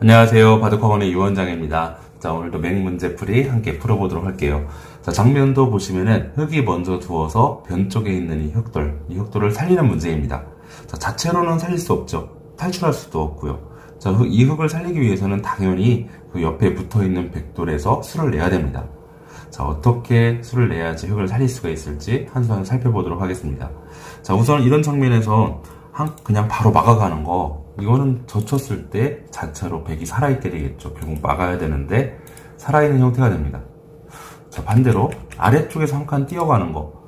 안녕하세요. 바둑학원의 이원장입니다. 자, 오늘도 맹 문제풀이 함께 풀어보도록 할게요. 자, 장면도 보시면은 흙이 먼저 두어서 변 쪽에 있는 이 흙돌, 이 흙돌을 살리는 문제입니다. 자, 자체로는 살릴 수 없죠. 탈출할 수도 없고요. 자, 흙- 이 흙을 살리기 위해서는 당연히 그 옆에 붙어 있는 백돌에서 수를 내야 됩니다. 자, 어떻게 수를 내야지 흙을 살릴 수가 있을지 한수한수 살펴보도록 하겠습니다. 자, 우선 이런 장면에서 한, 그냥 바로 막아가는 거, 이거는 젖혔을 때 자체로 백이 살아있게 되겠죠. 결국 막아야 되는데, 살아있는 형태가 됩니다. 자, 반대로 아래쪽에서 한 칸 뛰어가는 거.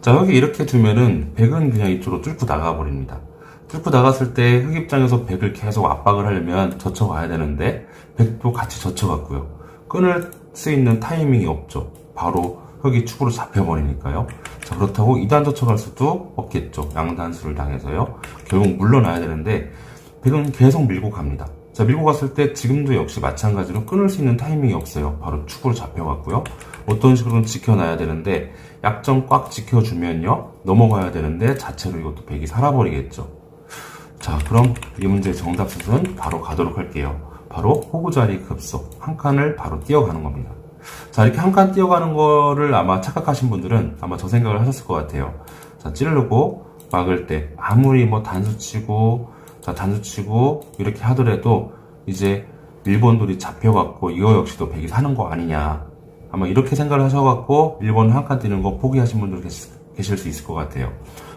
자, 여기 이렇게 두면은 백은 그냥 이쪽으로 뚫고 나가 버립니다. 뚫고 나갔을 때 흑 입장에서 백을 계속 압박을 하려면 젖혀가야 되는데, 백도 같이 젖혀갔고요. 끊을 수 있는 타이밍이 없죠. 바로 흑이 축으로 잡혀버리니까요. 자, 그렇다고 2단 젖혀갈 수도 없겠죠. 양단수를 당해서요. 결국 물러나야 되는데, 백은 계속 밀고 갑니다. 자, 밀고 갔을 때 지금도 역시 마찬가지로 끊을 수 있는 타이밍이 없어요. 바로 축으로 잡혀갔고요. 어떤 식으로는 지켜놔야 되는데, 약점 꽉 지켜주면요. 넘어가야 되는데, 자체로 이것도 백이 살아버리겠죠. 자, 그럼 이 문제의 정답 수는 바로 가도록 할게요. 바로 호구자리 급속. 한 칸을 바로 뛰어가는 겁니다. 자, 이렇게 한 칸 뛰어가는 거를 아마 착각하신 분들은 아마 저 생각을 하셨을 것 같아요. 자, 찌르고 막을 때 아무리 뭐 단수 치고, 자, 단수 치고 이렇게 하더라도 이제 일본 돌이 잡혀갖고 이거 역시도 백이 사는 거 아니냐. 아마 이렇게 생각을 하셔갖고 일본 한 칸 뛰는 거 포기하신 분들 계실, 수 있을 것 같아요.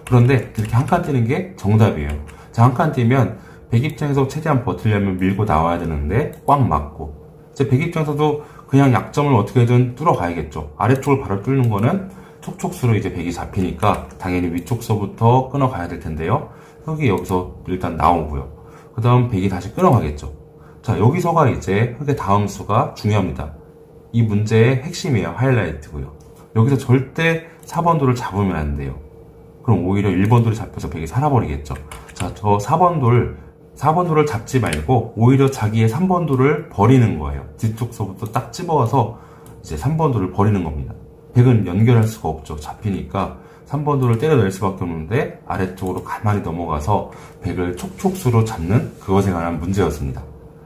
그런데 이렇게 한 칸 뛰는 게 정답이에요. 자, 한 칸 뛰면 백 입장에서 최대한 버티려면 밀고 나와야 되는데 꽉 막고 이제 백 입장에서도 그냥 약점을 어떻게든 뚫어가야겠죠. 아래쪽을 바로 뚫는 거는 촉촉수로 이제 백이 잡히니까 당연히 위쪽서부터 끊어가야 될 텐데요. 흙이 여기서 일단 나오고요. 그 다음 백이 다시 끊어가겠죠. 자, 여기서가 이제 흙의 다음 수가 중요합니다. 이 문제의 핵심이에요. 하이라이트고요. 여기서 절대 4번 돌을 잡으면 안 돼요. 그럼 오히려 1번 돌이 잡혀서 백이 살아버리겠죠. 자, 저 4번 돌, 4번 돌을 잡지 말고 오히려 자기의 3번 돌을 버리는 거예요. 뒤쪽서부터 딱 집어와서 이제 3번 돌을 버리는 겁니다. 백은 연결할 수가 없죠. 잡히니까 3번 돌을 때려낼 수밖에 없는데 아래쪽으로 가만히 넘어가서 백을 촉촉수로 잡는 그것에 관한 문제였습니다.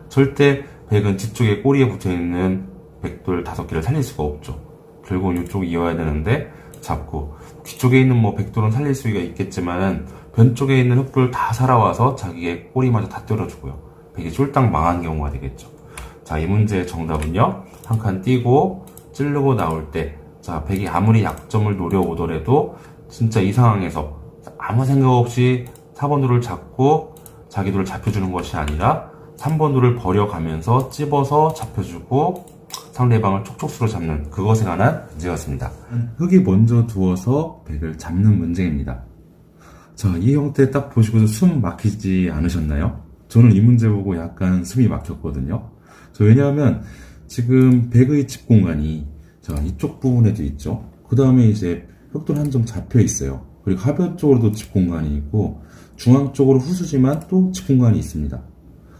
절대 백은 뒤쪽에 꼬리에 붙어있는 백돌 다섯 개를 살릴 수가 없죠. 결국은 이쪽 이어야 되는데 잡고 뒤쪽에 있는 뭐 백돌은 살릴 수가 있겠지만은 변 쪽에 있는 흙돌 다 살아와서 자기의 꼬리마저 다 때려주고요. 백이 쫄딱 망한 경우가 되겠죠. 자, 이 문제의 정답은요. 한 칸 띄고 찌르고 나올 때, 자, 백이 아무리 약점을 노려오더라도 진짜 이 상황에서 아무 생각 없이 4번 돌을 잡고 자기 돌을 잡혀주는 것이 아니라 3번 돌을 버려가면서 찝어서 잡혀주고 상대방을 촉촉수로 잡는 그것에 관한 문제였습니다. 흙이 먼저 두어서 백을 잡는 문제입니다. 자, 이 형태 딱 보시고서 숨 막히지 않으셨나요? 저는 이 문제 보고 약간 숨이 막혔거든요. 저 왜냐하면 지금 백의 집 공간이 자, 이쪽 부분에도 있죠. 그 다음에 이제 흑돌 한점 잡혀 있어요. 그리고 하변 쪽으로도 집 공간이 있고 중앙 쪽으로 후수지만 또 집 공간이 있습니다.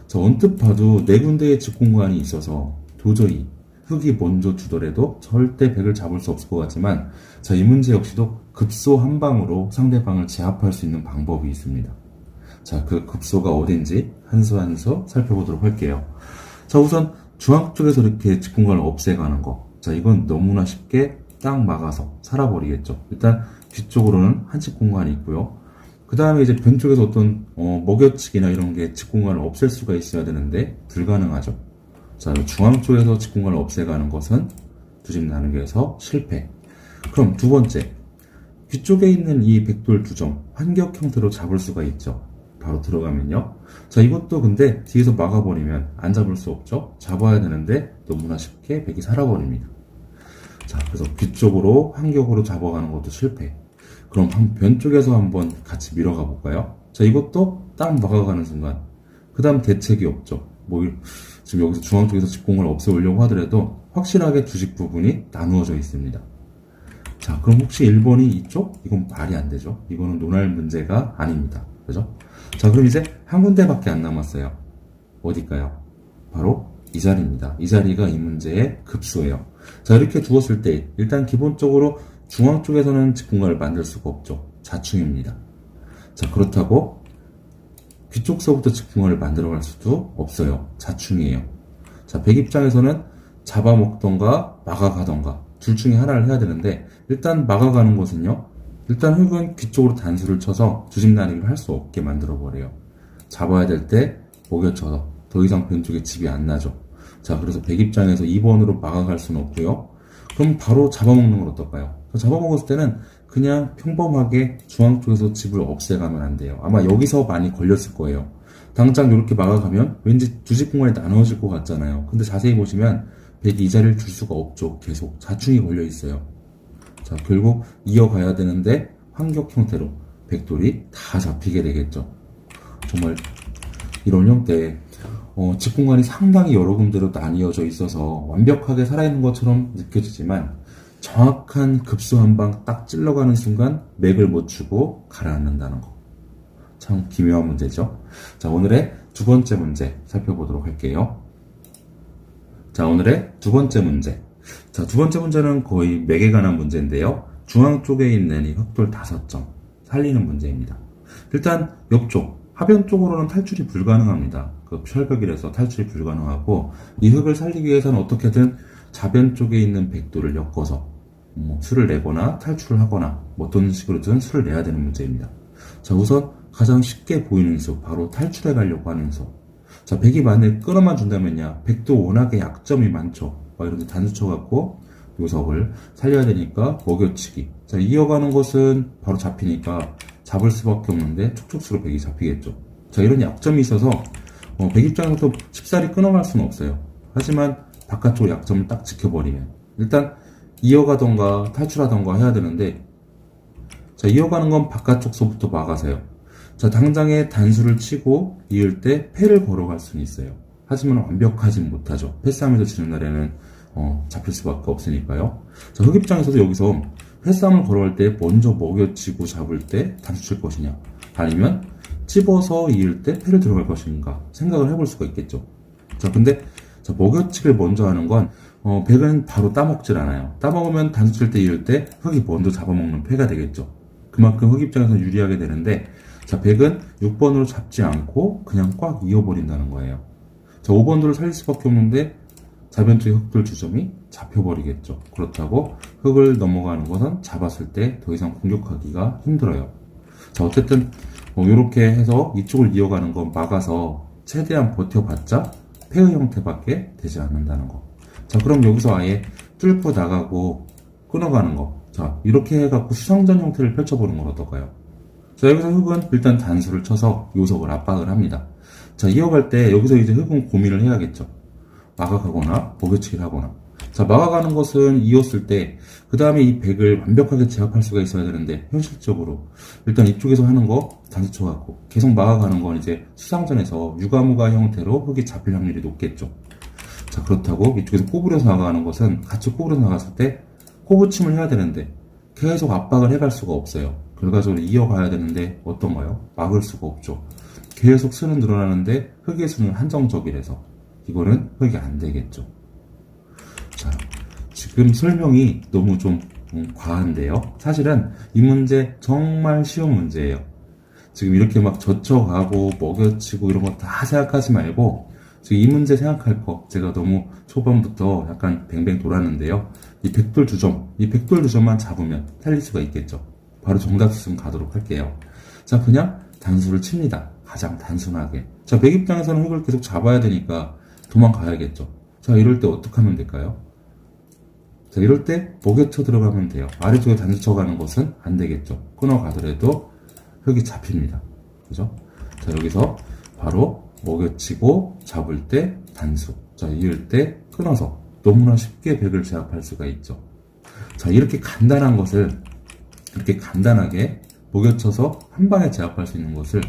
자, 언뜻 봐도 네 군데의 집 공간이 있어서 도저히 흙이 먼저 두더라도 절대 백을 잡을 수 없을 것 같지만 자, 이 문제 역시도 급소 한 방으로 상대방을 제압할 수 있는 방법이 있습니다. 자, 그 급소가 어딘지 한 수 한 수 살펴보도록 할게요. 자, 우선 중앙 쪽에서 이렇게 집 공간을 없애가는 거. 자, 이건 너무나 쉽게 딱 막아서 살아버리겠죠. 일단 뒤쪽으로는 한집 공간이 있고요. 그 다음에 이제 변 쪽에서 어떤 어, 먹여치기나 이런 게집 공간을 없앨 수가 있어야 되는데 불가능하죠. 자, 중앙 쪽에서 집 공간을 없애가는 것은 두집 나누기에서 실패. 그럼 두 번째, 뒤쪽에 있는 이 백돌 두 점 환격 형태로 잡을 수가 있죠. 바로 들어가면요. 자, 이것도 근데 뒤에서 막아버리면 안 잡을 수 없죠. 잡아야 되는데 너무나 쉽게 백이 살아버립니다. 자, 그래서 뒤쪽으로 환격으로 잡아가는 것도 실패. 그럼 한 변 쪽에서 한번 같이 밀어가 볼까요? 자, 이것도 딱 막아가는 순간. 그 다음 대책이 없죠. 뭐, 이- 지금 여기서 중앙 쪽에서 집공을 없애려고 하더라도 확실하게 주식 부분이 나누어져 있습니다. 자, 그럼 혹시 1번이 이쪽? 이건 말이 안 되죠. 이거는 논할 문제가 아닙니다. 그죠? 자, 그럼 이제 한 군데밖에 안 남았어요. 어딜까요? 바로 이 자리입니다. 이 자리가 이 문제의 급소예요. 자, 이렇게 두었을 때 일단 기본적으로 중앙 쪽에서는 집 공간을 만들 수가 없죠. 자충입니다. 자, 그렇다고 귀 쪽서부터 직풍을 만들어갈 수도 없어요. 자충이에요. 자, 백 입장에서는 잡아먹던가 막아가던가 둘 중에 하나를 해야 되는데 일단 막아가는 것은요. 일단 흙은 귀 쪽으로 단수를 쳐서 나뉘기를 할수 없게 만들어 버려요. 잡아야 될 때 먹여쳐서 더 이상 변 쪽에 집이 안 나죠. 자, 그래서 백 입장에서 2번으로 막아갈 수는 없고요. 그럼 바로 잡아먹는 건 어떨까요? 잡아먹었을 때는 그냥 평범하게 중앙 쪽에서 집을 없애가면 안 돼요. 아마 여기서 많이 걸렸을 거예요. 당장 이렇게 막아가면 왠지 두집 공간이 나눠질 것 같잖아요. 근데 자세히 보시면 백이 이 자리를 줄 수가 없죠. 계속 자충이 걸려 있어요. 자, 결국 이어가야 되는데 환격 형태로 백돌이 다 잡히게 되겠죠. 정말 이런 형태 어, 집 공간이 상당히 여러 군데로 나뉘어져 있어서 완벽하게 살아있는 것처럼 느껴지지만 정확한 급수 한방 딱 찔러가는 순간 맥을 못 추고 가라앉는다는 거. 참 기묘한 문제죠. 자, 오늘의 두 번째 문제 살펴보도록 할게요. 자, 오늘의 두 번째 문제. 자, 두 번째 문제는 거의 맥에 관한 문제인데요. 중앙 쪽에 있는 이 흑돌 다섯 점 살리는 문제입니다. 일단 옆쪽 하변 쪽으로는 탈출이 불가능합니다. 그 철벽이라서 탈출이 불가능하고 이 흙을 살리기 위해서는 어떻게든 좌변 쪽에 있는 백도를 엮어서 뭐 수를 내거나 탈출을 하거나 뭐 어떤 식으로든 수를 내야 되는 문제입니다. 자 우선 가장 쉽게 보이는 수 바로 탈출해 가려고 하는 수. 자 백이 만약 끊어만 준다면야 백도 워낙에 약점이 많죠. 막 이렇게 단수 쳐 갖고 요석을 살려야 되니까 먹여치기. 자 이어가는 것은 바로 잡히니까 잡을 수밖에 없는데 촉촉수로 백이 잡히겠죠. 자 이런 약점이 있어서 어, 백 입장에서도 쉽사리 끊어갈 수는 없어요. 하지만 바깥쪽 약점을 딱 지켜버리면 일단 이어가던가 탈출하던가 해야 되는데 자 이어가는 건 바깥쪽서부터 막아서요. 자 당장에 단수를 치고 이을 때 패를 걸어갈 수는 있어요. 하지만 완벽하진 못하죠. 패싸움에서 지는 날에는 어, 잡힐 수밖에 없으니까요. 자 흑 입장에서도 여기서 패싸움을 걸어갈 때 먼저 먹여치고 잡을 때 단수 칠 것이냐 아니면 찝어서 이을 때 패를 들어갈 것인가 생각을 해볼 수가 있겠죠. 자 근데 자, 먹여치기를 먼저 하는 건 어, 백은 바로 따먹질 않아요. 따먹으면 단수 칠 때 이을 때 흑이 먼저 잡아먹는 패가 되겠죠. 그만큼 흑 입장에서 유리하게 되는데 자 백은 6번으로 잡지 않고 그냥 꽉 이어버린다는 거예요. 자 5번으로 살릴 수밖에 없는데 자변 쪽의 흑돌 주점이 잡혀버리겠죠. 그렇다고 흑을 넘어가는 것은 잡았을 때 더 이상 공격하기가 힘들어요. 자 어쨌든 뭐 이렇게 해서 이쪽을 이어가는 건 막아서 최대한 버텨봤자 폐의 형태밖에 되지 않는다는 거. 자 그럼 여기서 아예 뚫고 나가고 끊어가는 거. 자 이렇게 해갖고 수상전 형태를 펼쳐보는 건 어떨까요? 자 여기서 흑은 일단 단수를 쳐서 요석을 압박을 합니다. 자 이어갈 때 여기서 이제 흑은 고민을 해야겠죠. 막아가거나 먹여치기를 하거나 자 막아가는 것은 이었을 때 그 다음에 이 백을 완벽하게 제압할 수가 있어야 되는데 현실적으로 일단 이쪽에서 하는 거 단수 쳐갖고 계속 막아가는 건 이제 수상전에서 유가무가 형태로 흙이 잡힐 확률이 높겠죠 자 그렇다고 이쪽에서 꼬부려서 나가는 것은 같이 꼬부려서 나갔을 때 꼬부침을 해야 되는데 계속 압박을 해갈 수가 없어요 결과적으로 이어가야 되는데 어떤가요? 막을 수가 없죠 계속 수는 늘어나는데 흙의 수는 한정적이라서 이거는 흑이 안 되겠죠. 자, 지금 설명이 너무 좀 음, 과한데요. 사실은 이 문제 정말 쉬운 문제예요. 지금 이렇게 막 젖혀가고 먹여치고 이런 거 다 생각하지 말고 지금 이 문제 생각할 거 제가 너무 초반부터 약간 뱅뱅 돌았는데요. 이 백돌 두 점, 이 백돌 두 점만 잡으면 살릴 수가 있겠죠. 바로 정답 수순 가도록 할게요. 자, 그냥 단수를 칩니다. 가장 단순하게. 자, 백 입장에서는 흙을 계속 잡아야 되니까 도망가야겠죠. 자, 이럴 때 어떻게 하면 될까요? 자, 이럴 때 목여쳐 들어가면 돼요. 아래쪽에 단수 쳐가는 것은 안 되겠죠. 끊어 가더라도 흙이 잡힙니다. 그죠? 자, 여기서 바로 먹여치고 잡을 때 단수. 자, 이을 때 끊어서 너무나 쉽게 백을 제압할 수가 있죠. 자, 이렇게 간단한 것을 이렇게 간단하게 목여쳐서 한 방에 제압할 수 있는 것을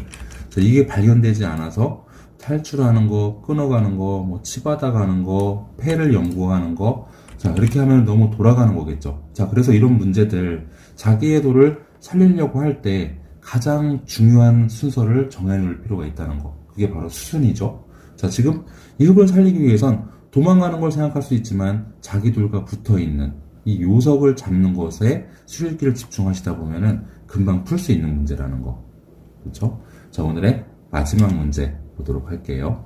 자, 이게 발견되지 않아서 탈출하는 거, 끊어가는 거, 뭐 치받아 가는 거, 폐를 연구하는 거, 자 이렇게 하면 너무 돌아가는 거겠죠. 자 그래서 이런 문제들 자기의 도를 살리려고 할 때 가장 중요한 순서를 정해놓을 필요가 있다는 거. 그게 바로 수순이죠. 자 지금 이 흙을 살리기 위해선 도망가는 걸 생각할 수 있지만 자기 돌과 붙어 있는 이 요석을 잡는 것에 수일기를 집중하시다 보면은 금방 풀 수 있는 문제라는 거. 그렇죠? 자 오늘의 마지막 문제 보도록 할게요.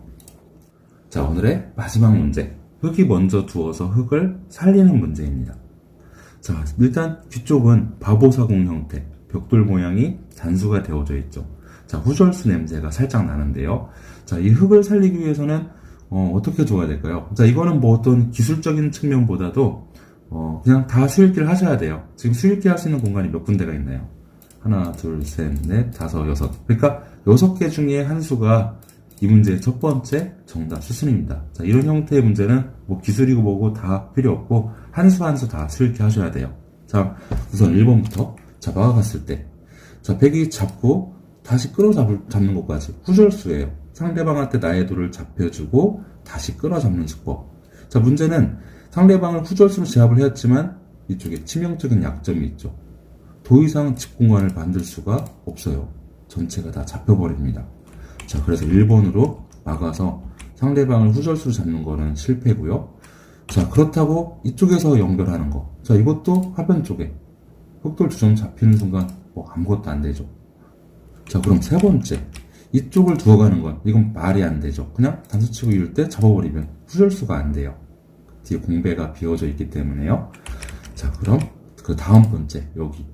자, 오늘의 마지막 문제. 흙이 먼저 두어서 흙을 살리는 문제입니다. 자, 일단 뒤쪽은 바보사공 형태, 벽돌 모양이 단수가 되어져 있죠. 자, 후절수 냄새가 살짝 나는데요. 자, 이 흙을 살리기 위해서는 어, 떻게 줘야 될까요? 자, 이거는 뭐 어떤 기술적인 측면보다도 어, 그냥 다 수익기를 하셔야 돼요. 지금 수익기 할 수 있는 공간이 몇 군데가 있나요? 하나, 둘, 셋, 넷, 다섯, 여섯. 그러니까 여섯 개 중에 한 수가 이 문제의 첫 번째 정답 수순입니다. 자, 이런 형태의 문제는 뭐 기술이고 뭐고 다 필요 없고 한 수 한 수다 수익기 하셔야 돼요. 자, 우선 1번부터 자, 막아갔을 때. 자, 백이 잡고 다시 끌어 잡을, 잡는 것까지 후절수예요. 상대방한테 나의 도를 잡혀주고 다시 끌어 잡는 수법. 자, 문제는 상대방을 후절수로 제압을 했지만 이쪽에 치명적인 약점이 있죠. 더 이상 집 공간을 만들 수가 없어요. 전체가 다 잡혀버립니다. 자, 그래서 1번으로 막아서 상대방을 후절수로 잡는 거는 실패고요. 자, 그렇다고 이쪽에서 연결하는 거. 자, 이것도 화변 쪽에 흑돌 두점 잡히는 순간 뭐 아무것도 안 되죠. 자, 그럼 세 번째. 이쪽을 두어 가는 건 이건 말이 안 되죠. 그냥 단수치고 이럴 때 잡아버리면 후절수가 안 돼요. 뒤에 공배가 비어져 있기 때문에요. 자, 그럼 그 다음 번째 여기.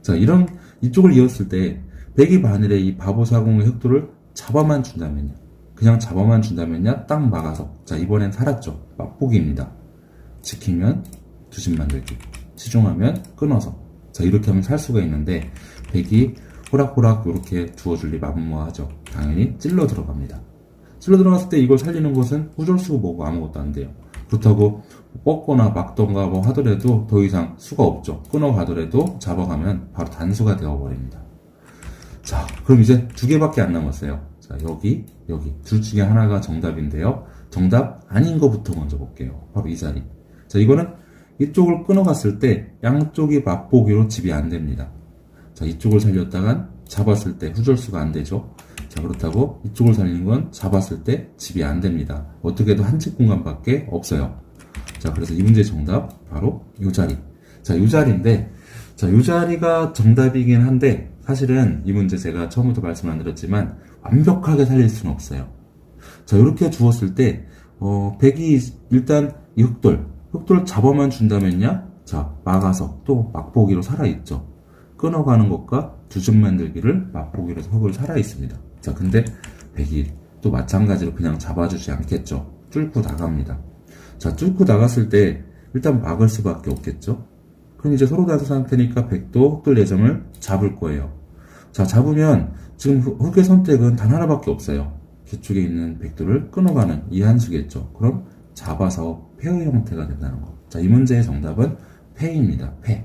자, 이런 이쪽을 이었을 때 백이 바늘의 이 바보 사공의 흑도를 잡아만 준다면요. 그냥 잡아만 준다면요. 딱 막아서. 자, 이번엔 살았죠. 맛보기입니다. 지키면 두집 만들기. 치중하면 끊어서. 자, 이렇게 하면 살 수가 있는데 백이 호락호락 이렇게 두어줄 리 만무하죠. 당연히 찔러 들어갑니다. 찔러 들어갔을 때 이걸 살리는 것은 후절수고 뭐고 아무것도 안 돼요. 그렇다고 뻗거나 막던가 뭐 하더라도 더 이상 수가 없죠. 끊어가더라도 잡아가면 바로 단수가 되어버립니다. 자, 그럼 이제 두 개밖에 안 남았어요. 자, 여기, 여기. 둘 중에 하나가 정답인데요. 정답 아닌 거부터 먼저 볼게요. 바로 이 자리. 자, 이거는 이쪽을 끊어갔을 때 양쪽이 맛보기로 집이 안 됩니다. 자, 이쪽을 살렸다간 잡았을 때 후절수가 안 되죠. 자, 그렇다고 이쪽을 살리는 건 잡았을 때 집이 안 됩니다. 어떻게 해도 한 집 공간밖에 없어요. 자, 그래서 이 문제의 정답, 바로 이 자리. 자, 이 자리인데, 자, 이 자리가 정답이긴 한데, 사실은 이 문제 제가 처음부터 말씀 안 드렸지만, 완벽하게 살릴 수는 없어요. 자, 이렇게 주었을 때, 어, 백이 일단 이 흑돌, 흑돌 잡아만 준다면요? 자, 막아서 또 맛보기로 살아있죠. 끊어가는 것과 두점 만들기를 맛보기로 해서 흙을 살아있습니다. 자, 근데 백이 또 마찬가지로 그냥 잡아주지 않겠죠. 뚫고 나갑니다. 자, 뚫고 나갔을 때 일단 막을 수밖에 없겠죠. 그럼 이제 서로 다른 상태니까 백도 흑돌 예점을 잡을 거예요. 자, 잡으면 지금 흑의 선택은 단 하나밖에 없어요. 뒤쪽에 있는 백도를 끊어가는 이 한수겠죠. 그럼 잡아서 폐의 형태가 된다는 거. 자, 이 문제의 정답은 폐입니다. 폐.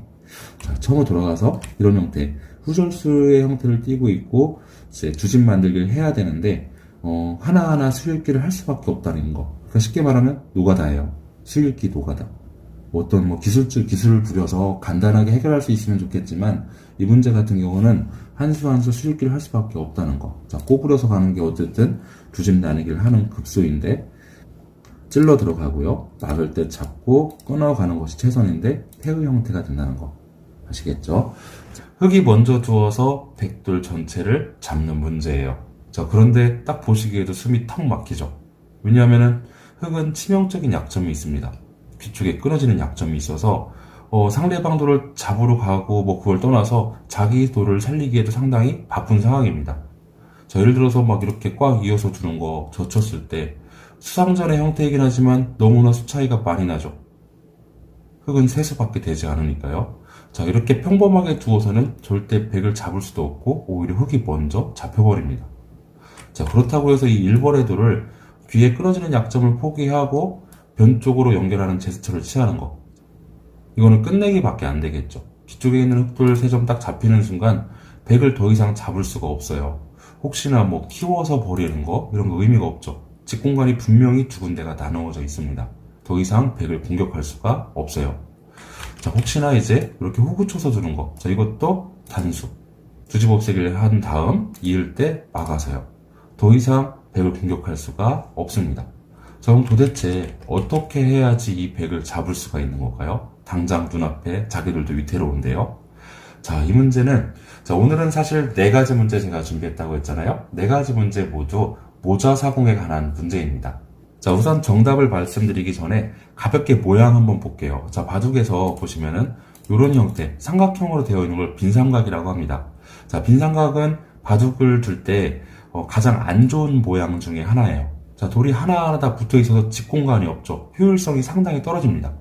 자, 처음으로 돌아가서 이런 형태, 후절수의 형태를 띠고 있고, 이제 주집 만들기를 해야 되는데, 어, 하나하나 수읽기를 할 수밖에 없다는 거. 그러니까 쉽게 말하면 노가다예요. 수읽기 노가다. 뭐 어떤 뭐 기술적 기술을 부려서 간단하게 해결할 수 있으면 좋겠지만, 이 문제 같은 경우는 한 수 한 수 수읽기를 할 수밖에 없다는 거. 자, 꼬부려서 가는 게 어쨌든 두 집 나누기를 하는 급소인데, 찔러 들어가고요. 막을 때 잡고 끊어가는 것이 최선인데 폐의 형태가 된다는 거 아시겠죠? 흙이 먼저 두어서 백돌 전체를 잡는 문제예요. 자 그런데 딱 보시기에도 숨이 턱 막히죠. 왜냐하면은 흙은 치명적인 약점이 있습니다. 뒤쪽에 끊어지는 약점이 있어서 어, 상대방 돌을 잡으러 가고 뭐 그걸 떠나서 자기 돌을 살리기에도 상당히 바쁜 상황입니다. 자 예를 들어서 막 이렇게 꽉 이어서 두는 거 젖혔을 때 수상전의 형태이긴 하지만 너무나 수 차이가 많이 나죠. 흙은 세수밖에 되지 않으니까요. 자, 이렇게 평범하게 두어서는 절대 백을 잡을 수도 없고 오히려 흙이 먼저 잡혀버립니다. 자, 그렇다고 해서 이 일벌의 돌을 귀에 끊어지는 약점을 포기하고 변 쪽으로 연결하는 제스처를 취하는 거. 이거는 끝내기밖에 안 되겠죠. 뒤쪽에 있는 흙돌 세점딱 잡히는 순간 백을 더 이상 잡을 수가 없어요. 혹시나 뭐 키워서 버리는 거 이런 거 의미가 없죠. 직공간이 분명히 두 군데가 나누어져 있습니다. 더 이상 백을 공격할 수가 없어요. 자, 혹시나 이제 이렇게 후구 쳐서 두는 거. 자, 이것도 단수. 두집 없애기를 한 다음 이을 때 막아서요. 더 이상 백을 공격할 수가 없습니다. 자, 그럼 도대체 어떻게 해야지 이 백을 잡을 수가 있는 걸까요? 당장 눈앞에 자기들도 위태로운데요. 자, 이 문제는 자, 오늘은 사실 네 가지 문제 제가 준비했다고 했잖아요. 네 가지 문제 모두 모자 사공에 관한 문제입니다. 자, 우선 정답을 말씀드리기 전에 가볍게 모양 한번 볼게요. 자, 바둑에서 보시면은 이런 형태, 삼각형으로 되어 있는 걸 빈삼각이라고 합니다. 자, 빈삼각은 바둑을 둘때 어, 가장 안 좋은 모양 중에 하나예요. 자, 돌이 하나하나 다 붙어 있어서 집 공간이 없죠. 효율성이 상당히 떨어집니다.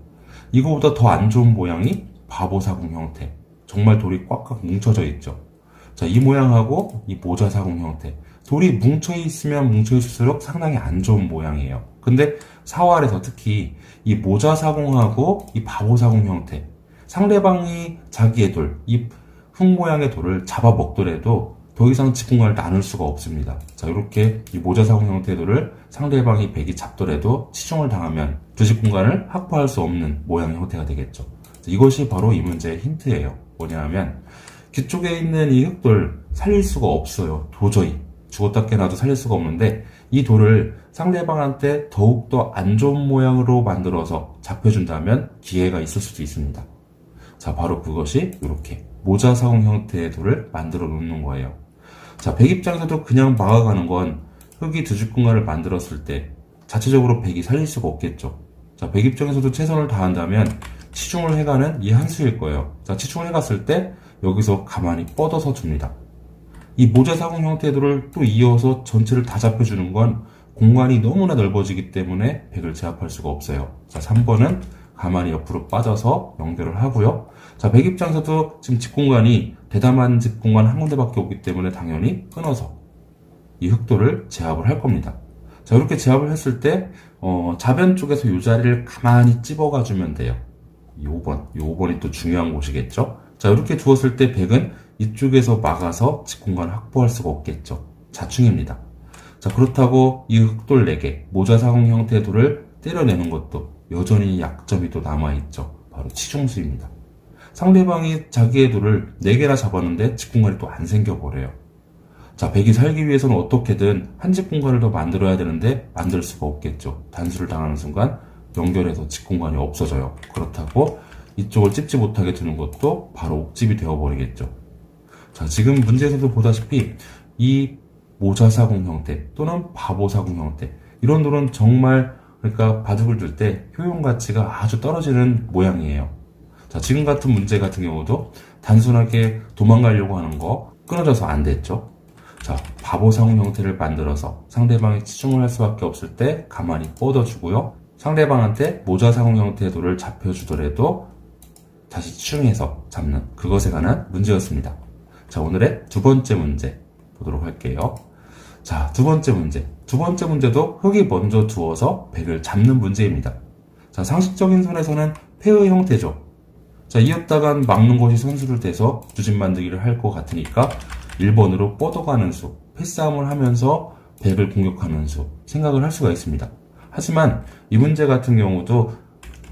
이거보다 더 안 좋은 모양이 바보사공 형태. 정말 돌이 꽉꽉 뭉쳐져 있죠. 자, 이 모양하고 이 모자사공 형태. 돌이 뭉쳐 있으면 뭉쳐 있을수록 상당히 안 좋은 모양이에요. 근데 사활에서 특히 이 모자사공하고 이 바보사공 형태. 상대방이 자기의 돌, 이 흙 모양의 돌을 잡아먹더라도 더 이상 직공간을 나눌 수가 없습니다. 자, 이렇게 이 모자 사공 형태의 돌을 상대방이 백이 잡더라도 치중을 당하면 주식 공간을 확보할 수 없는 모양의 형태가 되겠죠. 자, 이것이 바로 이 문제의 힌트예요. 뭐냐면 뒤쪽에 있는 이 흙돌 살릴 수가 없어요. 도저히. 죽었다 깨나도 살릴 수가 없는데 이 돌을 상대방한테 더욱더 안 좋은 모양으로 만들어서 잡혀준다면 기회가 있을 수도 있습니다. 자, 바로 그것이 이렇게 모자 사공 형태의 돌을 만들어 놓는 거예요. 자, 백 입장에서도 그냥 막아가는 건 흙이 두 집 공간을 만들었을 때 자체적으로 백이 살릴 수가 없겠죠. 자, 백 입장에서도 최선을 다한다면 치중을 해가는 이 한 수일 거예요. 자, 치중을 해갔을 때 여기서 가만히 뻗어서 줍니다. 이 모자 사공 형태의 돌을 또 이어서 전체를 다 잡혀주는 건 공간이 너무나 넓어지기 때문에 백을 제압할 수가 없어요. 자, 3번은 가만히 옆으로 빠져서 연결을 하고요. 자, 백 입장에서도 지금 집 공간이 대담한 집 공간 한 군데밖에 없기 때문에 당연히 끊어서 이 흑도를 제압을 할 겁니다. 자, 이렇게 제압을 했을 때, 어, 자변 쪽에서 이 자리를 가만히 찝어가 주면 돼요. 이 5번. 이 5번이 또 중요한 곳이겠죠? 자, 이렇게 두었을 때 백은 이쪽에서 막아서 집 공간을 확보할 수가 없겠죠. 자충입니다. 자, 그렇다고 이 흑돌 4개, 모자 사공 형태의 돌을 때려내는 것도 여전히 약점이 또 남아있죠. 바로 치중수입니다. 상대방이 자기의 돌을 4개나 잡았는데 집 공간이 또 안 생겨버려요. 자, 백이 살기 위해서는 어떻게든 한집 공간을 더 만들어야 되는데 만들 수가 없겠죠. 단수를 당하는 순간 연결해서 집 공간이 없어져요. 그렇다고 이쪽을 찝지 못하게 두는 것도 바로 옥집이 되어버리겠죠. 자, 지금 문제에서도 보다시피 이 모자사공 형태 또는 바보사공 형태 이런 돌은 정말 그러니까 바둑을 둘 때 효용 가치가 아주 떨어지는 모양이에요. 자, 지금 같은 문제 같은 경우도 단순하게 도망가려고 하는 거 끊어져서 안 됐죠. 자, 바보사공 형태를 만들어서 상대방이 치중을 할 수밖에 없을 때 가만히 뻗어주고요. 상대방한테 모자사공 형태의 돌을 잡혀주더라도 다시 치중해서 잡는 그것에 관한 문제였습니다. 자, 오늘의 두 번째 문제 보도록 할게요. 자, 두 번째 문제. 두 번째 문제도 흙이 먼저 두어서 백을 잡는 문제입니다. 자, 상식적인 선에서는 폐의 형태죠. 자, 이었다간 막는 것이 선수를 돼서 주진 만들기를 할 것 같으니까 1번으로 뻗어가는 수, 패싸움을 하면서 백을 공격하는 수 생각을 할 수가 있습니다. 하지만 이 문제 같은 경우도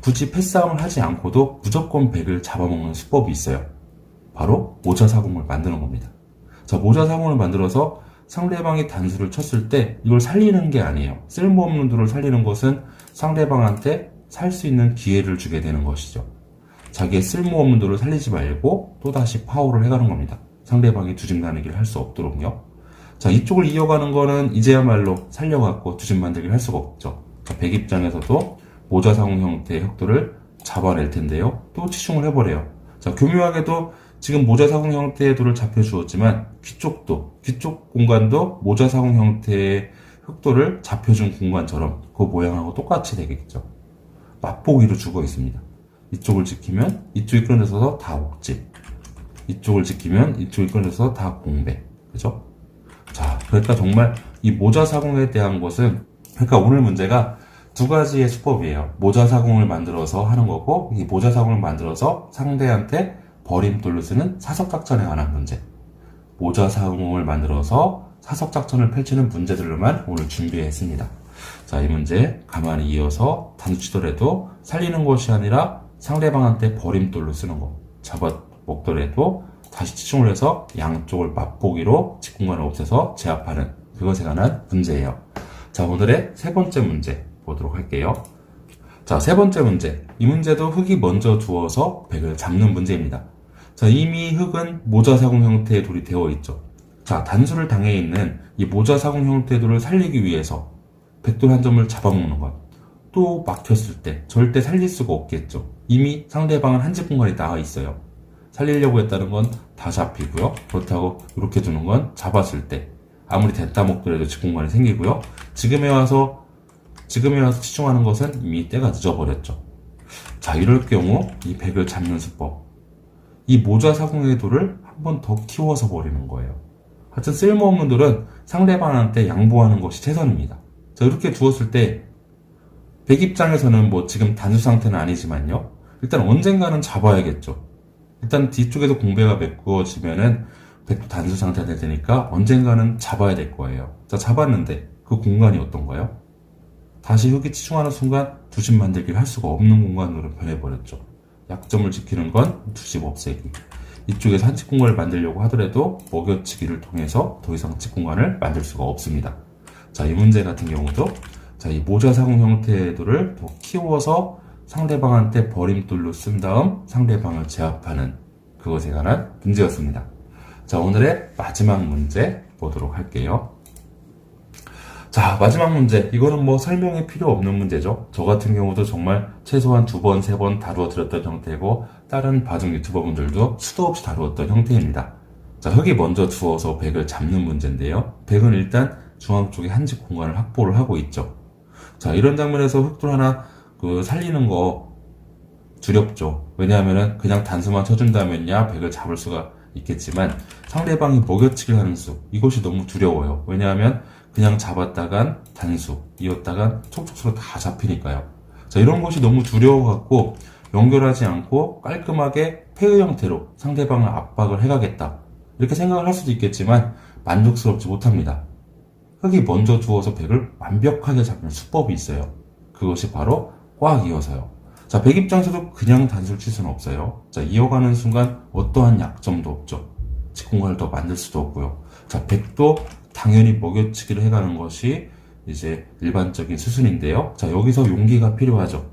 굳이 패싸움을 하지 않고도 무조건 백을 잡아먹는 수법이 있어요. 바로 모자사공을 만드는 겁니다. 자, 모자사공을 만들어서 상대방이 단수를 쳤을 때 이걸 살리는 게 아니에요. 쓸모없는 돌을 살리는 것은 상대방한테 살 수 있는 기회를 주게 되는 것이죠. 자기의 쓸모없는 돌을 살리지 말고 또다시 파워를 해가는 겁니다. 상대방이 두짐 나누기를 할 수 없도록요. 자, 이쪽을 이어가는 거는 이제야말로 살려갖고 두짐 만들기를 할 수가 없죠. 자, 백 입장에서도 모자사공 형태의 흑도를 잡아낼 텐데요. 또 치중을 해버려요. 자, 교묘하게도 지금 모자사공 형태의 돌을 잡혀주었지만 귀쪽도, 귀쪽 공간도 모자사공 형태의 흑도를 잡혀준 공간처럼 그 모양하고 똑같이 되겠죠. 맛보기로 죽어 있습니다. 이쪽을 지키면 이쪽이 끊어져서 다 옥집. 이쪽을 지키면 이쪽이 끊어져서 다 공백. 그죠? 자, 그러니까 정말 이 모자 사공에 대한 것은 그러니까 오늘 문제가 두 가지의 수법이에요. 모자 사공을 만들어서 하는 거고 이 모자 사공을 만들어서 상대한테 버림돌로 쓰는 사석작전에 관한 문제. 모자 사공을 만들어서 사석작전을 펼치는 문제들로만 오늘 준비했습니다. 자, 이 문제 가만히 이어서 단수치더라도 살리는 것이 아니라 상대방한테 버림돌로 쓰는 거. 잡아 먹더라도 다시 치중을 해서 양쪽을 맛보기로 직공간을 없애서 제압하는 그것에 관한 문제예요. 자, 오늘의 세 번째 문제 보도록 할게요. 자, 세 번째 문제. 이 문제도 흙이 먼저 두어서 백을 잡는 문제입니다. 자, 이미 흙은 모자사공 형태의 돌이 되어 있죠. 자, 단수를 당해 있는 이 모자사공 형태의 돌을 살리기 위해서 백돌 한 점을 잡아먹는 것. 또 막혔을 때 절대 살릴 수가 없겠죠. 이미 상대방은 한집 공간에 나와 있어요. 살리려고 했다는 건 다 잡히고요. 그렇다고 이렇게 두는 건 잡았을 때 아무리 됐다 먹더라도 집 공간이 생기고요. 지금에 와서 지금에 와서 치중하는 것은 이미 때가 늦어버렸죠. 자, 이럴 경우 이 백을 잡는 수법. 이 모자 사공의 돌을 한 번 더 키워서 버리는 거예요. 하여튼 쓸모없는 돌은 상대방한테 양보하는 것이 최선입니다. 자, 이렇게 두었을 때, 백 입장에서는 뭐 지금 단수 상태는 아니지만요. 일단 언젠가는 잡아야겠죠. 일단 뒤쪽에서 공배가 메꾸어지면은 백도 단수 상태가 될 테니까 언젠가는 잡아야 될 거예요. 자, 잡았는데 그 공간이 어떤가요? 다시 흙이 치중하는 순간 두 집 만들기를 할 수가 없는 공간으로 변해버렸죠. 약점을 지키는 건 두 집 없애기. 이쪽에서 한 집 공간을 만들려고 하더라도 먹여치기를 통해서 더 이상 집 공간을 만들 수가 없습니다. 자, 이 문제 같은 경우도 자, 이 모자 사공 형태의 돌을 더 키워서 상대방한테 버림돌로 쓴 다음 상대방을 제압하는 그것에 관한 문제였습니다. 자, 오늘의 마지막 문제 보도록 할게요. 자, 마지막 문제. 이거는 뭐 설명이 필요 없는 문제죠. 저 같은 경우도 정말 최소한 두 번, 세 번 다루어 드렸던 형태고, 다른 바둑 유튜버분들도 수도 없이 다루었던 형태입니다. 자, 흙이 먼저 두어서 백을 잡는 문제인데요. 백은 일단 중앙 쪽에 한 집 공간을 확보를 하고 있죠. 자, 이런 장면에서 흙돌 하나 그 살리는 거 두렵죠. 왜냐하면은 그냥 단수만 쳐준다면야 백을 잡을 수가 있겠지만 상대방이 먹여치기를 하는 수 이것이 너무 두려워요. 왜냐하면 그냥 잡았다간 단수 이었다간 촉촉수로 다 잡히니까요. 자 이런 것이 너무 두려워갖고 연결하지 않고 깔끔하게 폐의 형태로 상대방을 압박을 해가겠다 이렇게 생각을 할 수도 있겠지만 만족스럽지 못합니다. 흙이 먼저 두어서 백을 완벽하게 잡는 수법이 있어요. 그것이 바로 꽉 이어서요. 자, 백 입장에서도 그냥 단수를 칠 수는 없어요. 자, 이어가는 순간 어떠한 약점도 없죠. 직공간을 더 만들 수도 없고요. 자, 백도 당연히 먹여치기를 해가는 것이 이제 일반적인 수순인데요. 자, 여기서 용기가 필요하죠.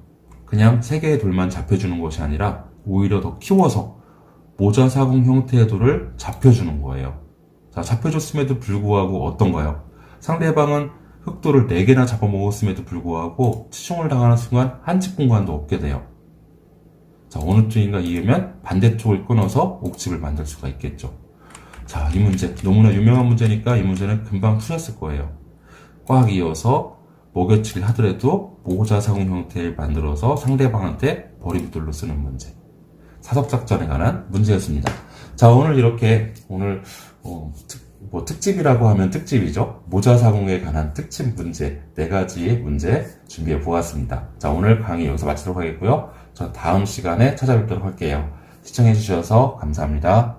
그냥 세 개의 돌만 잡혀주는 것이 아니라 오히려 더 키워서 모자 사공 형태의 돌을 잡혀주는 거예요. 자, 잡혀줬음에도 불구하고 어떤가요? 상대방은 흑돌을 4개나 잡아먹었음에도 불구하고 치중을 당하는 순간 한집 공간도 없게 돼요. 자, 어느 쪽인가 이으면 반대쪽을 끊어서 옥집을 만들 수가 있겠죠. 자, 이 문제 너무나 유명한 문제니까 이 문제는 금방 풀렸을 거예요. 꽉 이어서 먹여치기를 하더라도 모자사공 형태를 만들어서 상대방한테 버림돌로 쓰는 문제. 사석작전에 관한 문제였습니다. 자, 오늘 이렇게 오늘 어, 특, 뭐 특집이라고 하면 특집이죠. 모자 사공에 관한 특집 문제 네 가지의 문제 준비해 보았습니다. 자, 오늘 강의 여기서 마치도록 하겠고요. 저 다음 시간에 찾아뵙도록 할게요. 시청해 주셔서 감사합니다.